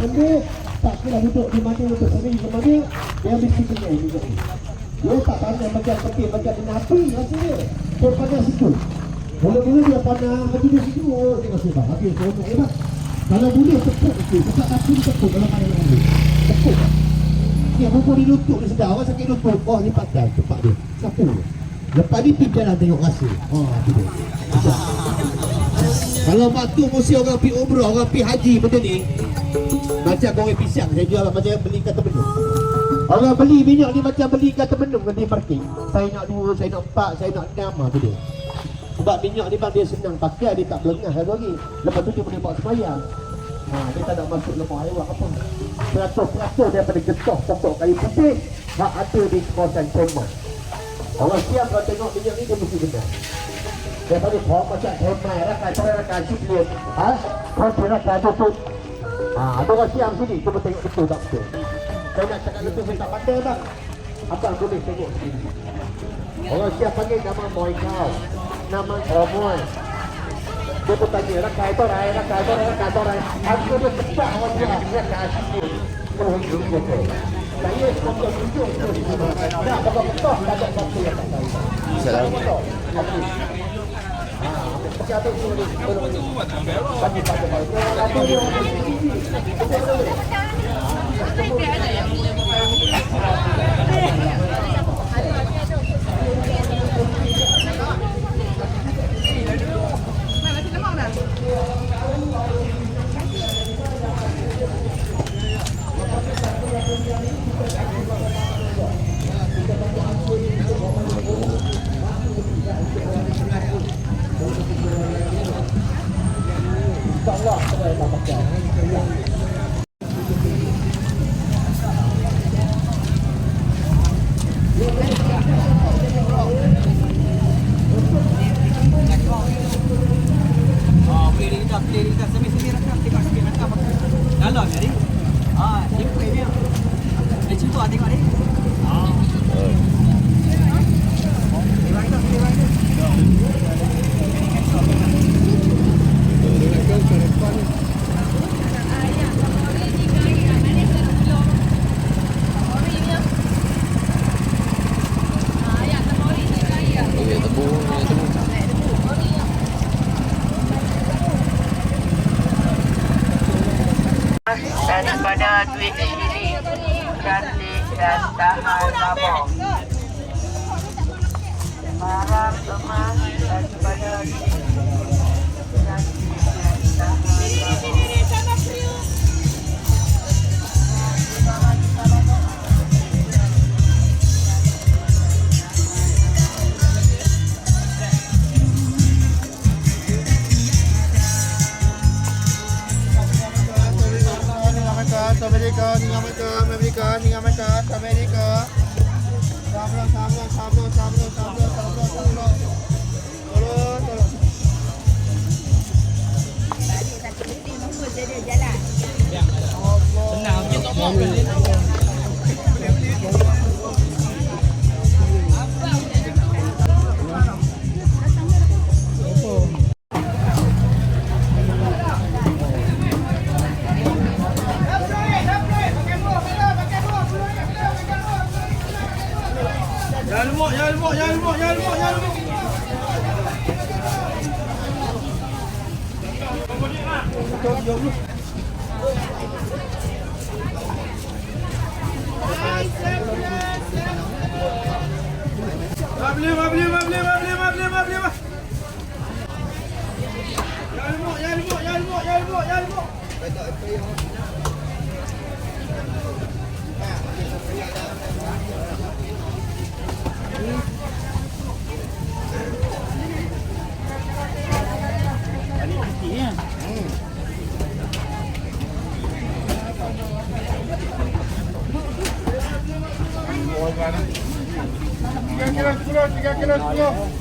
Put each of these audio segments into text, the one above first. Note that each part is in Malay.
lah. Pendek, tak kira duduk di mana untuk sendiri ke mana, dia mesti kenyai juga ni. Dia tak tanya macam petik, macam kena api rasanya. Dia pandang situ. Mula-mula dia pandang hati dia situ, oh dia rasa dah. Habis, seronok hebat. Kalau boleh tepuk itu, sebab kaki dia tepuk kalau main dengan dia. Tepuk. Ni apa dia lutut dia sedar, orang sakit lutut. Oh ni pandai, cepat dia. Dia. Lepas ni pergi jalan tengok rasa. Oh, tu dia. Macam. Kalau waktu mesti orang pergi umrah, orang pergi haji benda ni macam goreng pisang. Saya jual macam beli kata benda orang beli minyak ni macam beli kata benda? Dengan dia parking. Saya nak dua saya nak empat saya nak enam lah tu dia. Sebab minyak ni bang dia senang pakai dia tak berlengah lagi. hari lepas tu dia boleh buat semayang. Ha, dia tak nak masuk lemak air apa. Peratus-peratus daripada getah pokok kayu putih hak ada di kawasan Cuma orang siap kalau tengok minyak ni dia mesti benar. Daripada kawasan Cuma rakan-rakan sipil ha? kata tu Ha, ada orang siang sini, cuba tengok betul tak betul. Saya nak cakap betul saya tak pandai bang. Abang boleh tengok sini. Orang siang panggil nama Moy Kau. Nama Omoi. Dia pun tanya, rakai tu rai, rakai tu rai, rakai tu rai. Aku dia sepak orang dia, nak kaya sini. Oh, ini juga tu. Saya sepatutnya tunjuk tu. Nak bawa betul, tak ada sepatutnya tak tahu. Assalamualaikum. Thank you. หลอกเลยหลอกกระจอก daripada duit ini cantik dan tahan lama. Barang emas daripada duit ini cantik dan tahan lama. America, America, America, America, America. Sabro, sabro, sabro, sabro, sabro, sabro, sabro. Tolo, tolo. Hãy subscribe cho kênh Ghiền Mì Gõ Để không bỏ lỡ những video hấp dẫn Yan mo, yan mo, yan mo, yan mo, yan mo. Mabli, mabli, mabli, mabli, mabli, mabli, mabli. Yan mo, yan mo, yan mo, yan mo, Gracias.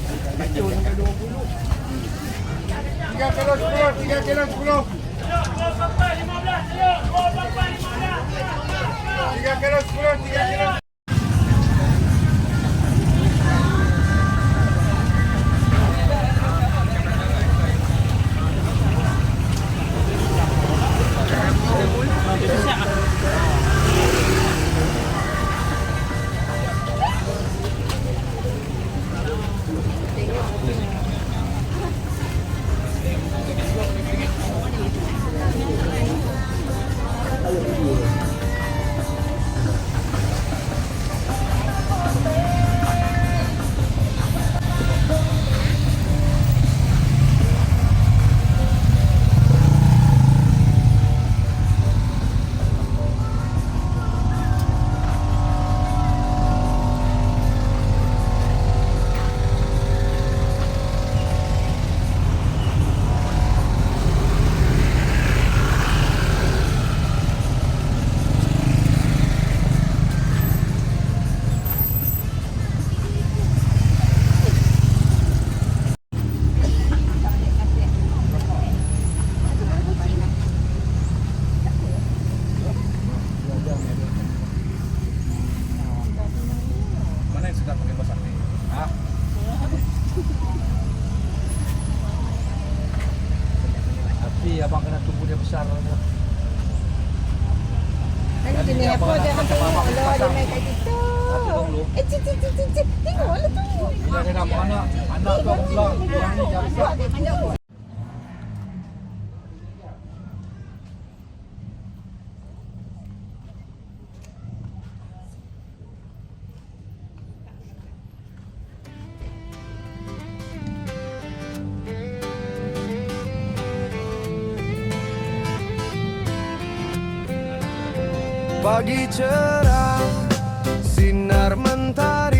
nanti abang kena tunggu dia besar lah. Nanti dia ni apa dia hampir ni. Kalau dia main kat situ. Eh, cik, cik, cik, cik. Tengok lah tu. Bila Dia dah nak anak. Anak tu pulang. Anak tu pulang. Pagi cerah, sinar mentari,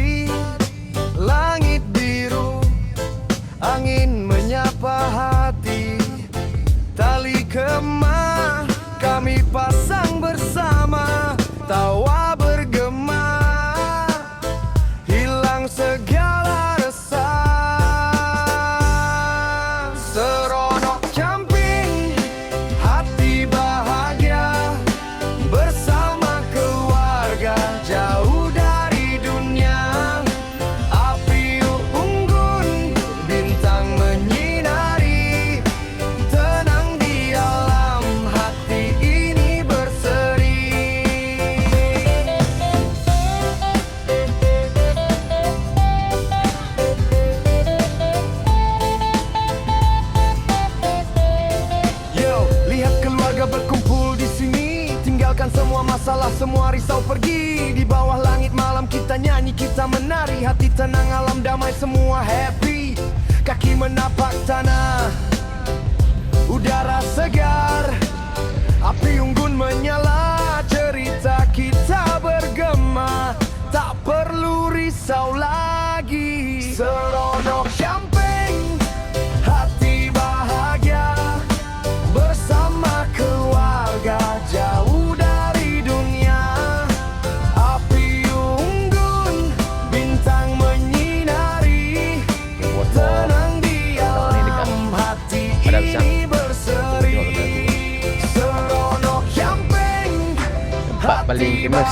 Imes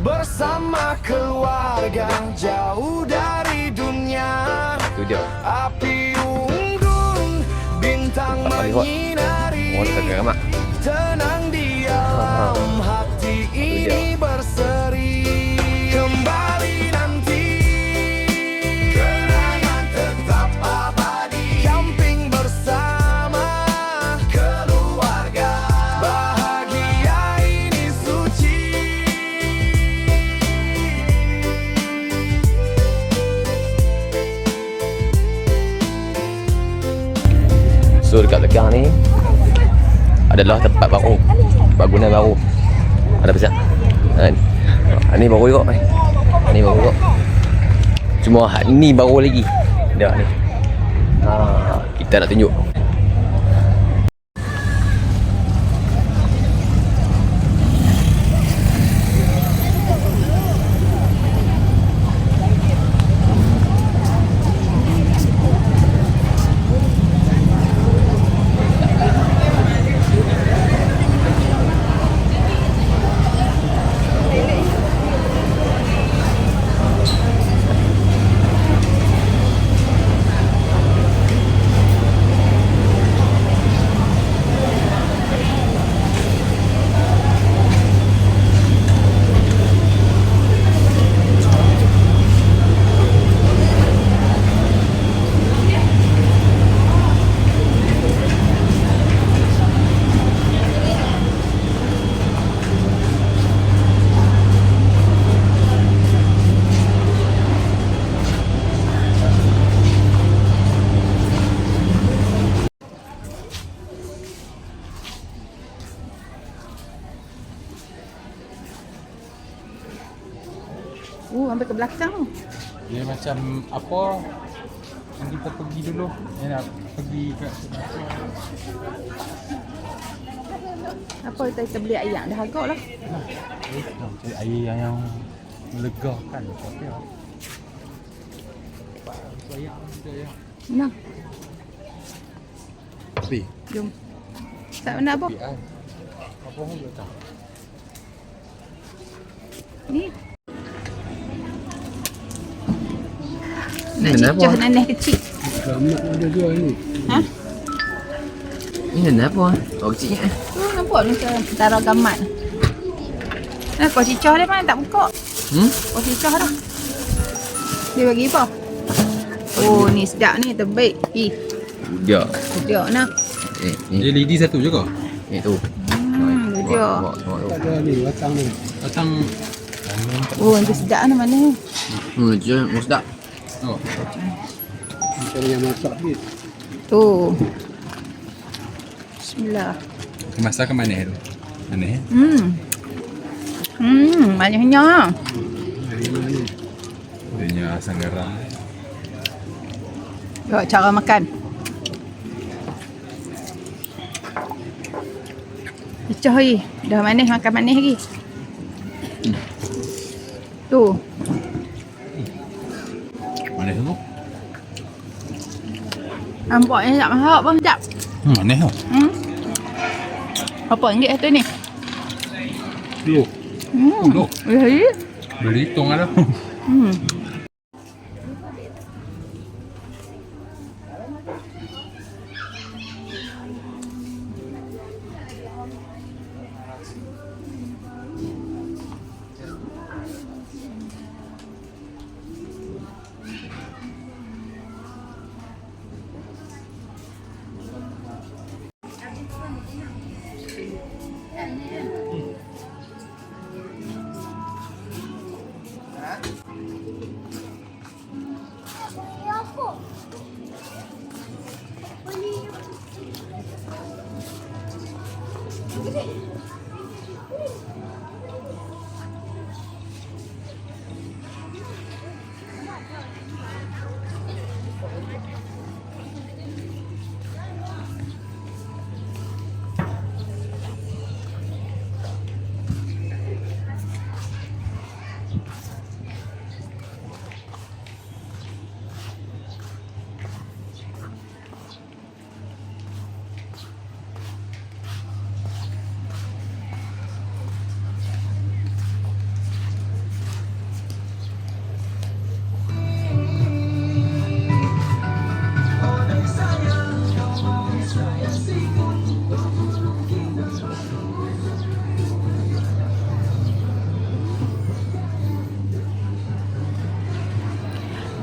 bersama keluarga jauh dari dunia. Api unggun bintang menyinari. Tenang hati ini So dekat belakang ni adalah tempat baru. Guna baru. Ada besar. Ha, ni. Ha, ni baru juga. ni. Ni baru juga. Cuma ha, ni baru lagi. Dah ni. Ha, kita nak tunjuk. Belakang tu. Dia macam apa yang kita pergi dulu Dia nak pergi kat Apa kita, kita beli ayam dah agak lah. Eh, nak cari air yang, yang melegakan Tapi ya Ayam, ayam Mana? Tapi, Jom. Tak benda apa? kan Apa pun boleh tak Ni. Nak Ni cicah apa? nanah kecil. Ha? Ni nak apa? Oh kecil eh. Tu nampak ni macam taruh gamat. Nah, kau cicah dia mana tak buka? Hmm? Kau cicah dah. Dia bagi apa? Oh, ni sedap ni, terbaik. Ih, Dia. sedap nah. Eh, Dia ni. lidi satu je kau? Ni tu. Hmm, sedap. Bawa, bawa, bawa. Datang Oh, nanti sedap ni mana ni? Hmm, je, sedap. Oh, Tu. Bismillah. masakan manis tu. Manis eh? Hmm. Hmm, manisnya. Dia punya asam garam. Tengok cara makan. Pecah lagi. Dah manis makan manis lagi. Tu. Manis tu. Nampaknya tak mahal pun sedap. Hmm, manis tu. Hmm. Berapa ringgit satu ni? Dulu. Hmm. Dulu. Eh, Boleh hitung ada. Hmm.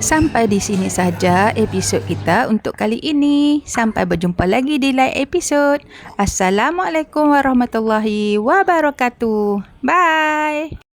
Sampai di sini saja episod kita untuk kali ini. Sampai berjumpa lagi di lain episod. Assalamualaikum warahmatullahi wabarakatuh. Bye.